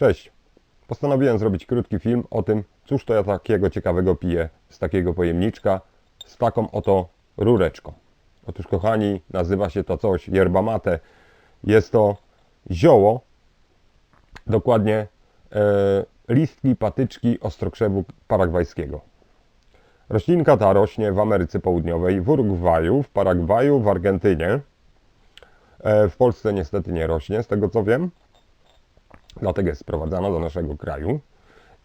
Cześć. Postanowiłem zrobić krótki film o tym, cóż to ja takiego ciekawego piję z takiego pojemniczka, z taką oto rureczką. Otóż kochani, nazywa się to coś yerba mate. Jest to zioło, dokładnie e, listki, patyczki ostrokrzewu paragwajskiego. Roślinka ta rośnie w Ameryce Południowej, w Urugwaju, w Paragwaju, w Argentynie. E, w Polsce niestety nie rośnie, z tego co wiem. Dlatego jest sprowadzana do naszego kraju.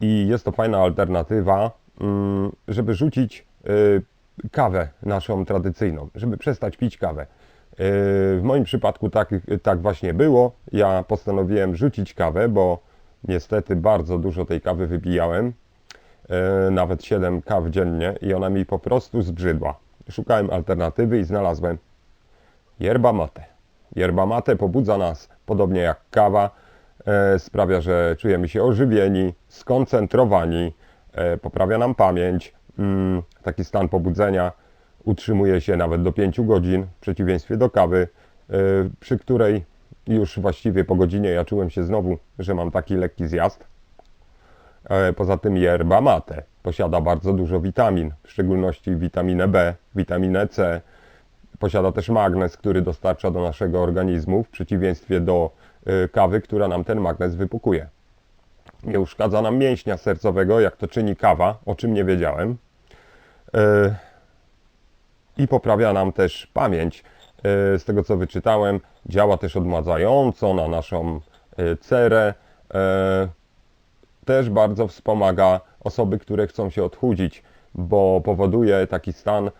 I jest to fajna alternatywa, mm, żeby rzucić y, kawę naszą tradycyjną, żeby przestać pić kawę. Y, W moim przypadku tak, tak właśnie było. Ja postanowiłem rzucić kawę, bo niestety bardzo dużo tej kawy wypijałem. y, Nawet 7 kaw dziennie i ona mi po prostu zbrzydła. Szukałem alternatywy i znalazłem yerba mate. Yerba mate pobudza nas podobnie jak kawa. E, sprawia, że czujemy się ożywieni, skoncentrowani, e, poprawia nam pamięć. Mm, taki stan pobudzenia utrzymuje się nawet do 5 godzin, w przeciwieństwie do kawy, e, przy której już właściwie po godzinie ja czułem się znowu, że mam taki lekki zjazd. Poza tym yerba mate posiada bardzo dużo witamin, w szczególności witaminę B, witaminę C. Posiada też magnez, który dostarcza do naszego organizmu, w przeciwieństwie do kawy, która nam ten magnez wypukuje. Nie uszkadza nam mięśnia sercowego, jak to czyni kawa, o czym nie wiedziałem. Y, I poprawia nam też pamięć. Y, Z tego co wyczytałem, działa też odmładzająco na naszą y, cerę. Y, też bardzo wspomaga osoby, które chcą się odchudzić, bo powoduje taki stan,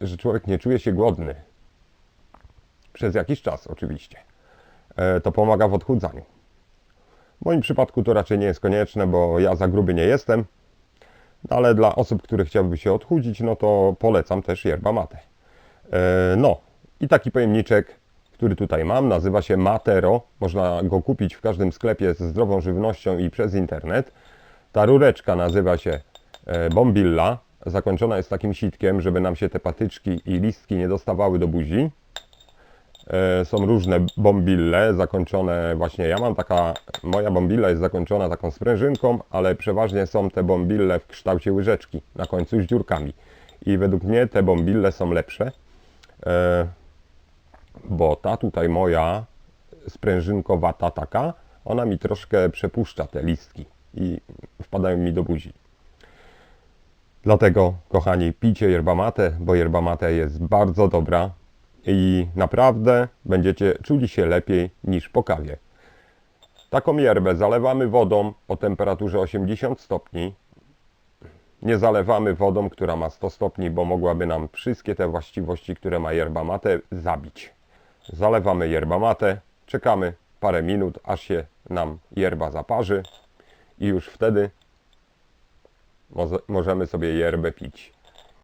że człowiek nie czuje się głodny. Przez jakiś czas, oczywiście. E, To pomaga w odchudzaniu. W moim przypadku to raczej nie jest konieczne, bo ja za gruby nie jestem, no ale dla osób, które chciałyby się odchudzić, no to polecam też yerba mate. E, No i taki pojemniczek, który tutaj mam, nazywa się Matero. Można go kupić w każdym sklepie ze zdrową żywnością i przez internet. Ta rureczka nazywa się e, Bombilla. Zakończona jest takim sitkiem, żeby nam się te patyczki i listki nie dostawały do buzi. E, Są różne bombille zakończone właśnie. Ja mam taka, moja bombilla jest zakończona taką sprężynką, ale przeważnie są te bombille w kształcie łyżeczki na końcu z dziurkami. I według mnie te bombille są lepsze, e, bo ta tutaj moja sprężynkowata taka, ona mi troszkę przepuszcza te listki i wpadają mi do buzi. Dlatego, kochani, pijcie yerba mate, bo yerba mate jest bardzo dobra i naprawdę będziecie czuli się lepiej niż po kawie. Taką yerbę zalewamy wodą o temperaturze 80 stopni. Nie zalewamy wodą, która ma 100 stopni, bo mogłaby nam wszystkie te właściwości, które ma yerba mate, zabić. Zalewamy yerba mate, czekamy parę minut, aż się nam yerba zaparzy i już wtedy możemy sobie yerbę pić.